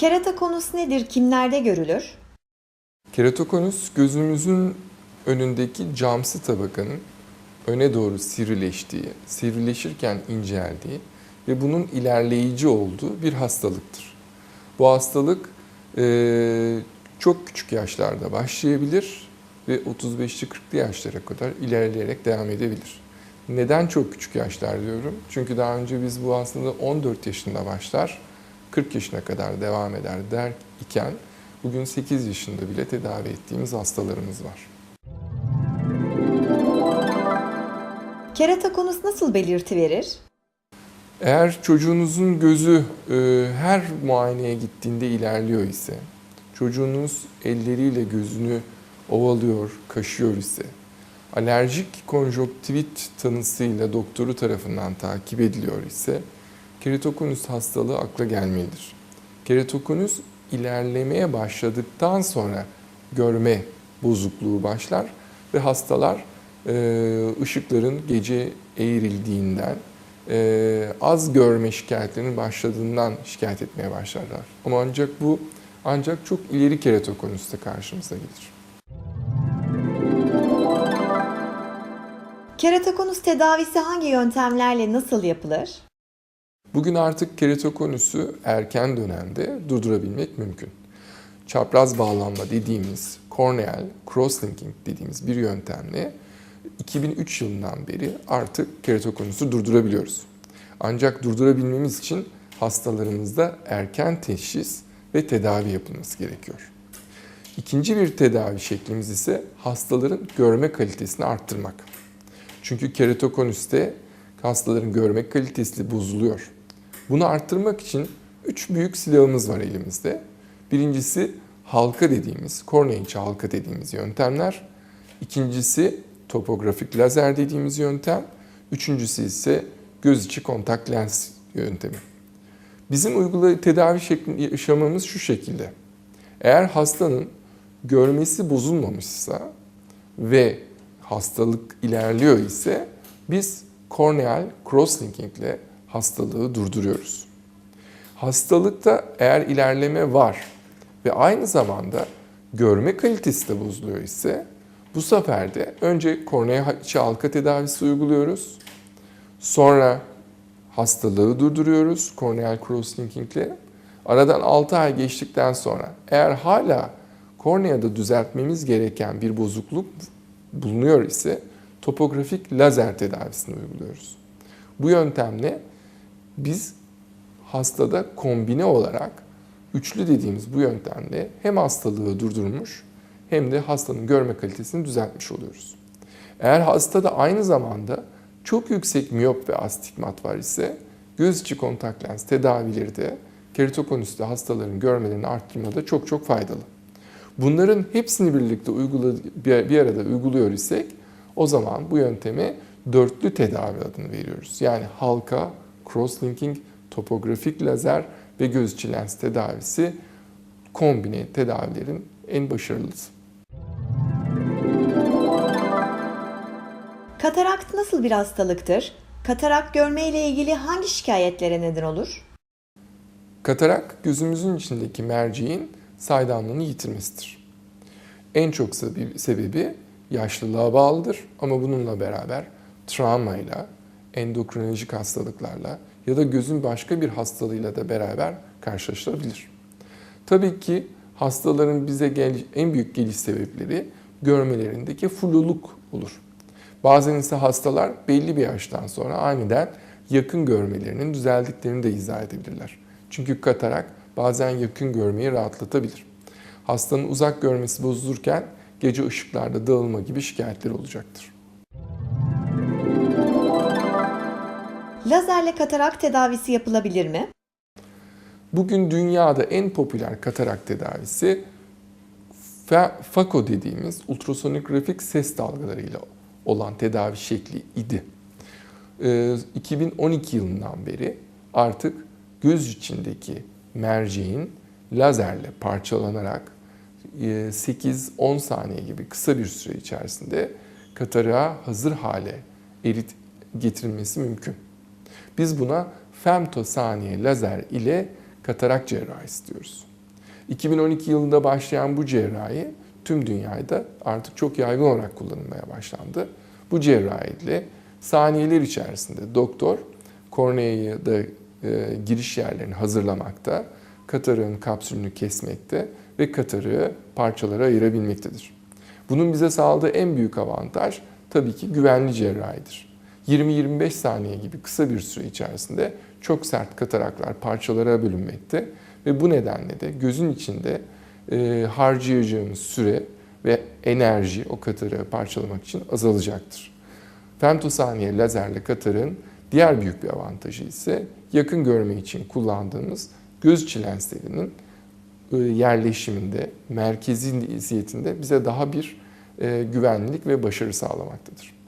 Keratokonus nedir? Kimlerde görülür? Keratokonus gözümüzün önündeki camsı tabakanın öne doğru sivrileştiği, sivrileşirken inceldiği ve bunun ilerleyici olduğu bir hastalıktır. Bu hastalık eee, çok küçük yaşlarda başlayabilir ve 35'li 40'lı yaşlara kadar ilerleyerek devam edebilir. Neden çok küçük yaşlar diyorum? Çünkü daha önce biz bu aslında 14 yaşında başlar, 40 yaşına kadar devam eder der iken bugün 8 yaşında bile tedavi ettiğimiz hastalarımız var. Keratokonus nasıl belirti verir? Eğer çocuğunuzun gözü e, her muayeneye gittiğinde ilerliyor ise, çocuğunuz elleriyle gözünü ovalıyor, kaşıyor ise, alerjik konjonktivit tanısıyla doktoru tarafından takip ediliyor ise, keratokonus hastalığı akla gelmelidir. Keratokonus ilerlemeye başladıktan sonra görme bozukluğu başlar ve hastalar e, ışıkların gece eğrildiğinden, e, az görme şikayetlerinin başladığından şikayet etmeye başlarlar. Ama ancak bu ancak çok ileri keratokonüste karşımıza gelir. Keratokonus tedavisi hangi yöntemlerle nasıl yapılır? Bugün artık keratokonüsü erken dönemde durdurabilmek mümkün. Çapraz bağlanma dediğimiz corneal crosslinking dediğimiz bir yöntemle 2003 yılından beri artık keratokonüsü durdurabiliyoruz. Ancak durdurabilmemiz için hastalarımızda erken teşhis ve tedavi yapılması gerekiyor. İkinci bir tedavi şeklimiz ise hastaların görme kalitesini arttırmak. Çünkü keratokonüste hastaların görme kalitesi bozuluyor. Bunu arttırmak için üç büyük silahımız var elimizde. Birincisi halka dediğimiz, kornea içi halka dediğimiz yöntemler. İkincisi topografik lazer dediğimiz yöntem. Üçüncüsü ise göz içi kontak lens yöntemi. Bizim uygula tedavi şekli yaşamamız şu şekilde. Eğer hastanın görmesi bozulmamışsa ve hastalık ilerliyor ise biz corneal crosslinking ile hastalığı durduruyoruz. Hastalıkta eğer ilerleme var ve aynı zamanda görme kalitesi de bozuluyor ise bu sefer de önce kornea içi halka tedavisi uyguluyoruz. Sonra hastalığı durduruyoruz corneal crosslinking ile. Aradan 6 ay geçtikten sonra eğer hala korneada düzeltmemiz gereken bir bozukluk bulunuyor ise topografik lazer tedavisini uyguluyoruz. Bu yöntemle biz hastada kombine olarak üçlü dediğimiz bu yöntemle hem hastalığı durdurmuş hem de hastanın görme kalitesini düzeltmiş oluyoruz. Eğer hastada aynı zamanda çok yüksek miyop ve astigmat var ise göz içi kontak lens tedavileri de keratokonüste hastaların görmelerini arttırmada çok çok faydalı. Bunların hepsini birlikte uygula, bir arada uyguluyor isek o zaman bu yönteme dörtlü tedavi adını veriyoruz. Yani halka, crosslinking, topografik lazer ve göz içi lens tedavisi kombine tedavilerin en başarılısı. Katarakt nasıl bir hastalıktır? Katarak görme ile ilgili hangi şikayetlere neden olur? Katarak gözümüzün içindeki merceğin saydamlığını yitirmesidir. En çok sebebi yaşlılığa bağlıdır ama bununla beraber travmayla, endokrinolojik hastalıklarla ya da gözün başka bir hastalığıyla da beraber karşılaşılabilir. Tabii ki hastaların bize gel en büyük geliş sebepleri görmelerindeki fluluk olur. Bazen ise hastalar belli bir yaştan sonra aniden yakın görmelerinin düzeldiklerini de izah edebilirler. Çünkü katarak bazen yakın görmeyi rahatlatabilir. Hastanın uzak görmesi bozulurken gece ışıklarda dağılma gibi şikayetleri olacaktır. Lazerle katarak tedavisi yapılabilir mi? Bugün dünyada en popüler katarak tedavisi FACO dediğimiz ultrasonik grafik ses dalgalarıyla olan tedavi şekli idi. 2012 yılından beri artık göz içindeki merceğin lazerle parçalanarak 8-10 saniye gibi kısa bir süre içerisinde katarağa hazır hale erit getirilmesi mümkün. Biz buna femtosaniye lazer ile katarak cerrahisi diyoruz. 2012 yılında başlayan bu cerrahi tüm dünyada artık çok yaygın olarak kullanılmaya başlandı. Bu cerrahiyle saniyeler içerisinde doktor korneayı da e, giriş yerlerini hazırlamakta, katarığın kapsülünü kesmekte ve katarığı parçalara ayırabilmektedir. Bunun bize sağladığı en büyük avantaj tabii ki güvenli cerrahidir. 20-25 saniye gibi kısa bir süre içerisinde çok sert kataraklar parçalara bölünmekte ve bu nedenle de gözün içinde e, harcayacağımız süre ve enerji o katarığı parçalamak için azalacaktır. Femtosaniye lazerle katarın diğer büyük bir avantajı ise yakın görme için kullandığımız göz içi lenslerinin e, yerleşiminde, merkeziyetinde bize daha bir e, güvenlilik ve başarı sağlamaktadır.